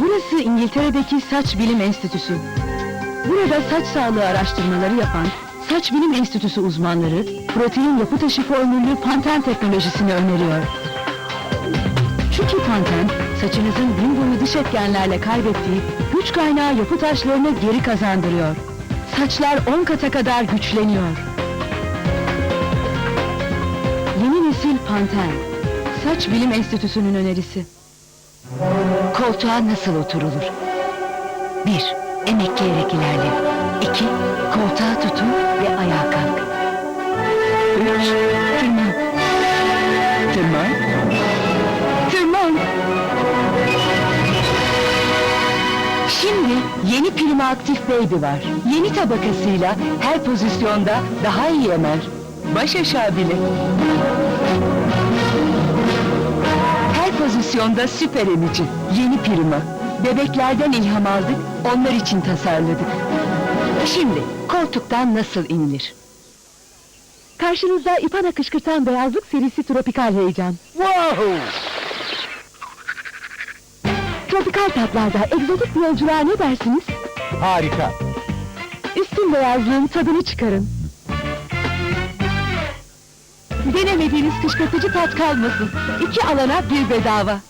Burası İngiltere'deki Saç Bilim Enstitüsü. Burada saç sağlığı araştırmaları yapan Saç Bilim Enstitüsü uzmanları protein yapı taşı formüllü Panten teknolojisini öneriyor. Çünkü Panten, saçınızın gün boyu dış etkenlerle kaybettiği güç kaynağı yapı taşlarını geri kazandırıyor. Saçlar 10 kata kadar güçleniyor. Yeni nesil Panten. Saç Bilim Enstitüsü'nün önerisi. Koltuğa nasıl oturulur? Bir, emek yiyerek ilerle. İki, koltuğa tutun ve ayağa kalk. Üç, tırman. Tırman. Tırman. Şimdi yeni Prima Aktif Baby var. Yeni tabakasıyla her pozisyonda daha iyi emer. Baş aşağı bile. Pozisyonda süper emici. Yeni Prima. Bebeklerden ilham aldık, onlar için tasarladık. Şimdi koltuktan nasıl inilir? Karşınızda İpana kışkırtan beyazlık serisi tropikal heyecan. Wow! Tropikal tatlarda egzotik bir yolculuğa ne dersiniz? Harika. Üstün beyazlığın tadını çıkarın. Denemediğiniz kışkırtıcı tat kalmasın. İki alana bir bedava.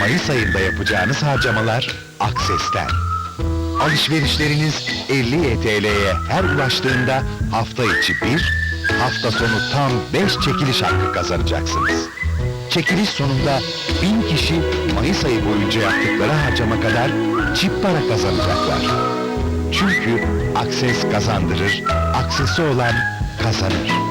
Mayıs ayında yapacağınız harcamalar Akses'ten. Alışverişleriniz 50 YTL'ye her ulaştığında hafta içi bir, hafta sonu tam 5 çekiliş hakkı kazanacaksınız. Çekiliş sonunda 1000 kişi Mayıs ayı boyunca yaptıkları harcama kadar çip para kazanacaklar. Çünkü Akses kazandırır, aksesi olan kazanır.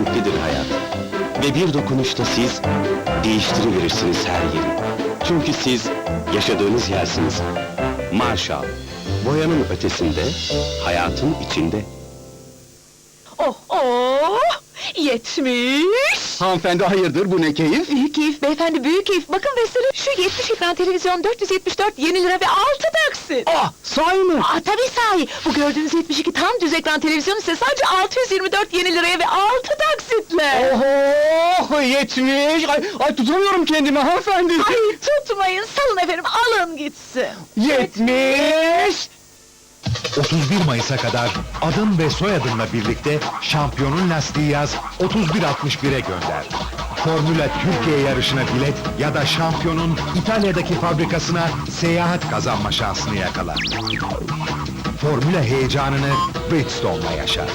Renklidir hayat. Ve bir dokunuşta siz değiştiriverirsiniz her yeri. Çünkü siz yaşadığınız yersiniz. Marshall. Boyanın ötesinde, hayatın içinde. Oh oh! Yetmiş! Hanımefendi hayırdır bu ne keyif? Büyük keyif beyefendi büyük keyif. Bakın mesela şu 70 ekran televizyon 474 yeni lira ve 6 taksit. Ah, sahi mi? Aa tabii sahi. Bu gördüğünüz 72 tam düz ekran televizyon ise sadece 624 yeni liraya ve 6 taksitle. Oho, yetmiş. Ay, ay tutamıyorum kendimi hanımefendi. Ay tutmayın salın efendim alın gitsin. Yetmiş. 31 Mayıs'a kadar adın ve soyadınla birlikte şampiyonun lastiği yaz 3161'e gönder. Formula Türkiye yarışına bilet ya da şampiyonun İtalya'daki fabrikasına seyahat kazanma şansını yakala. Formula heyecanını Bridgestone'la yaşa.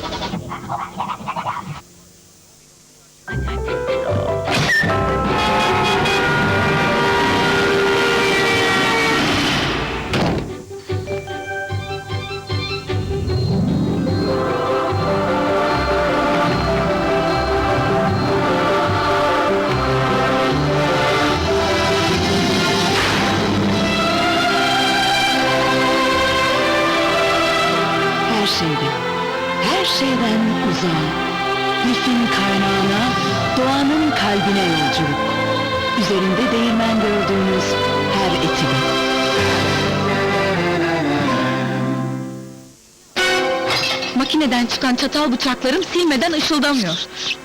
Şeyden, her şeyden uzağa. Nefin kaynağına, doğanın kalbine yolculuk. Üzerinde değirmen gördüğünüz her etimi. Makineden çıkan çatal bıçaklarım silmeden ışıldamıyor.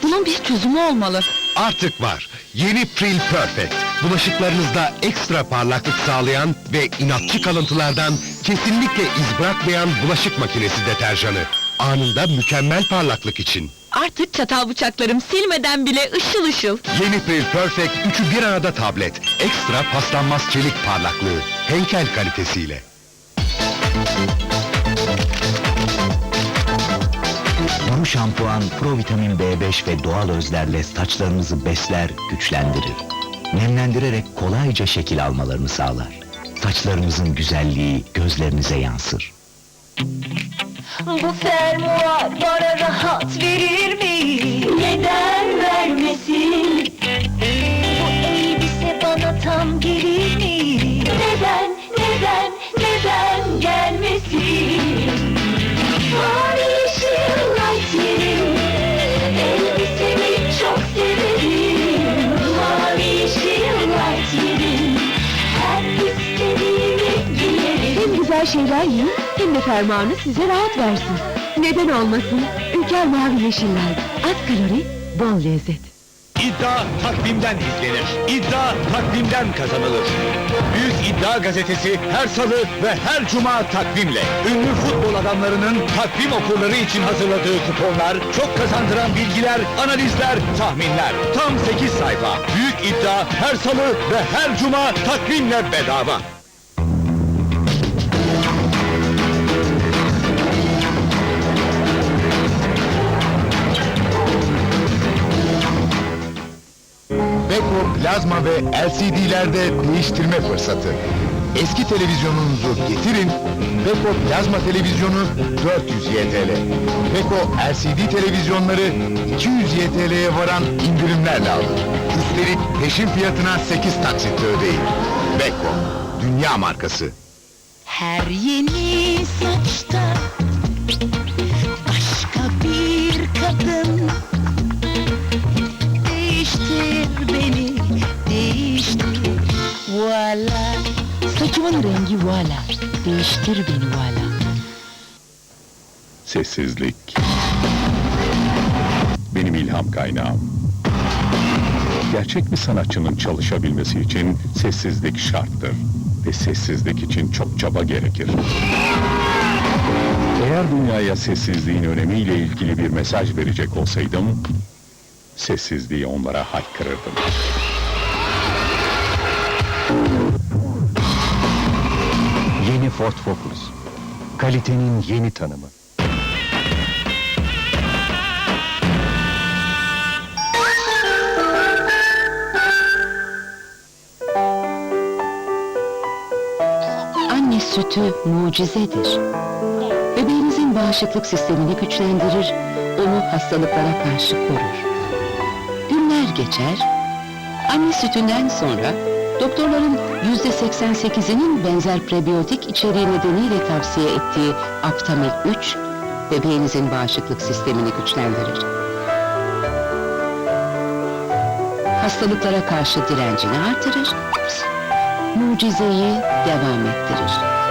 Bunun bir çözümü olmalı. Artık var. Yeni Pril Perfect. Bulaşıklarınızda ekstra parlaklık sağlayan ve inatçı kalıntılardan kesinlikle iz bırakmayan bulaşık makinesi deterjanı. Anında mükemmel parlaklık için. Artık çatal bıçaklarım silmeden bile ışıl ışıl. Yeni Pril Perfect üçü bir arada tablet. Ekstra paslanmaz çelik parlaklığı. Henkel kalitesiyle. Duruş şampuan Pro Vitamin B5 ve doğal özlerle saçlarınızı besler, güçlendirir. Nemlendirerek kolayca şekil almalarını sağlar. Saçlarınızın güzelliği gözlerinize yansır. Bu fermuar bana rahat verir mi? Güzel şeyler yiyin hem de fermuarınız size rahat versin. Neden olmasın? Ülker mavi yeşiller. Az kalori, bol lezzet. İddia takvimden izlenir. İddia takvimden kazanılır. Büyük İddia Gazetesi her salı ve her cuma takvimle. Ünlü futbol adamlarının takvim okurları için hazırladığı kuponlar, çok kazandıran bilgiler, analizler, tahminler. Tam 8 sayfa. Büyük İddia her salı ve her cuma takvimle bedava. Plazma ve LCD'lerde değiştirme fırsatı. Eski televizyonunuzu getirin, Beko plazma televizyonu 400 YTL. Beko LCD televizyonları 200 YTL'ye varan indirimlerle alın. Üstelik peşin fiyatına 8 taksitle ödeyin. Beko, dünya markası. Her yeni saçta Saçımın rengi voila Değiştir beni voila Sessizlik. Benim ilham kaynağım. Gerçek bir sanatçının çalışabilmesi için sessizlik şarttır. Ve sessizlik için çok çaba gerekir. Eğer dünyaya sessizliğin önemiyle ilgili bir mesaj verecek olsaydım, sessizliği onlara haykırırdım. Ford Focus. Kalitenin yeni tanımı. Anne sütü mucizedir. Bebeğinizin bağışıklık sistemini güçlendirir, onu hastalıklara karşı korur. Günler geçer, anne sütünden sonra doktorların yüzde 88'inin benzer prebiyotik içeriği nedeniyle tavsiye ettiği Aptamil 3, bebeğinizin bağışıklık sistemini güçlendirir. Hastalıklara karşı direncini artırır, mucizeyi devam ettirir.